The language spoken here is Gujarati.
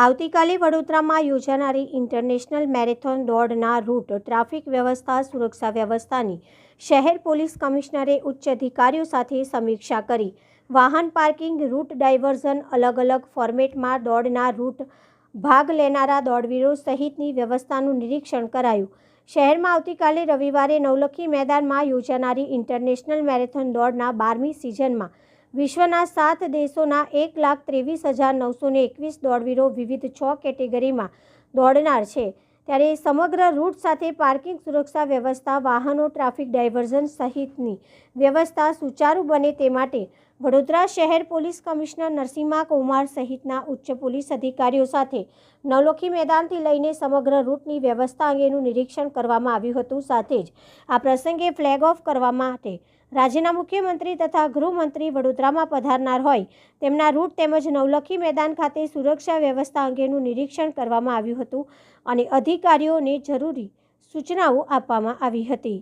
આવતીકાલે વડોદરામાં યોજાનારી ઇન્ટરનેશનલ મેરેથોન દોડના રૂટ ટ્રાફિક વ્યવસ્થા, સુરક્ષા વ્યવસ્થાની શહેર પોલીસ કમિશનરે ઉચ્ચ અધિકારીઓ સાથે સમીક્ષા કરી. વાહન પાર્કિંગ રૂટ ડાયવર્ઝન અલગ અલગ ફોર્મેટમાં દોડના રૂટ ભાગ લેનારા દોડવીરો સહિતની વ્યવસ્થાનું નિરીક્ષણ કરાયું. શહેરમાં આવતીકાલે રવિવારે નવલખી મેદાનમાં યોજાનારી ઇન્ટરનેશનલ મેરેથોન દોડના બારમી સિઝનમાં વિશ્વના સાત દેશોના એક લાખ ત્રેવીસ હજાર નવસો ને એકવીસ દોડવીરો વિવિધ છ કેટેગરીમાં દોડનાર છે. ત્યારે સમગ્ર રૂટ સાથે પાર્કિંગ સુરક્ષા વ્યવસ્થા, વાહનો, ટ્રાફિક ડાયવર્ઝન સહિતની વ્યવસ્થા સુચારુ બને તે માટે વડોદરા શહેર પોલીસ કમિશનર નરસિંહા કુમાર સહિતના ઉચ્ચ પોલીસ અધિકારીઓ સાથે નવલોખી મેદાનથી લઈને સમગ્ર રૂટની વ્યવસ્થા અંગેનું નિરીક્ષણ કરવામાં આવ્યું હતું. સાથે જ આ પ્રસંગે ફ્લેગ ઓફ કરવા માટે રાજ્યના મુખ્યમંત્રી તથા ગૃહમંત્રી વડોદરામાં પધારનાર હોય તેમના રૂટ તેમજ નવલખી મેદાન ખાતે સુરક્ષા વ્યવસ્થા અંગેનું નિરીક્ષણ કરવામાં આવ્યું હતું અને અધિકારીઓને જરૂરી સૂચનાઓ આપવામાં આવી હતી.